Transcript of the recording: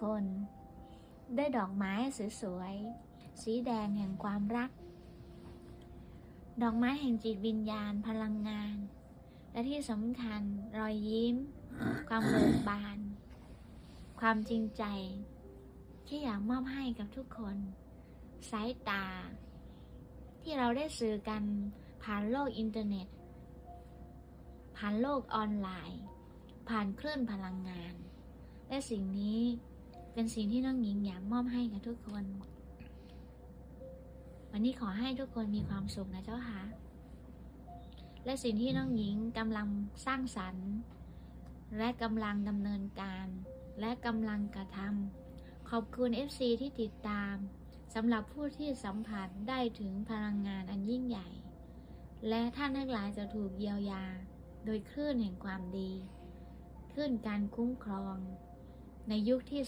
คน ด้วยดอกไม้สวยๆ สีแดงแห่งความรัก ดอกไม้แห่งจิตวิญญาณพลังงาน และที่สำคัญรอยยิ้ม ความเบิกบาน ความจริงใจ ที่อยากมอบให้กับทุกคน สายตา ที่เราได้สื่อกันผ่านโลกอินเทอร์เน็ต ผ่านโลกออนไลน์ ผ่านคลื่นพลังงาน และสิ่งนี้ เป็นสิ่งที่น้องหญิงอยากมอบให้กับทุกคน วันนี้ขอให้ทุกคนมีความสุขนะเจ้าค่ะ และสิ่งที่น้องหญิงกำลังสร้างสรรค์ และกำลังดำเนินการ และกำลังกระทำขอบคุณ FC ที่ติดตามสำหรับผู้ที่สัมผัสได้ถึงพลังงานอันยิ่งใหญ่ และท่านทั้งหลายจะถูกเยียวยา โดยคลื่นแห่งความดีคลื่นการคุ้มครอง ในยุคที่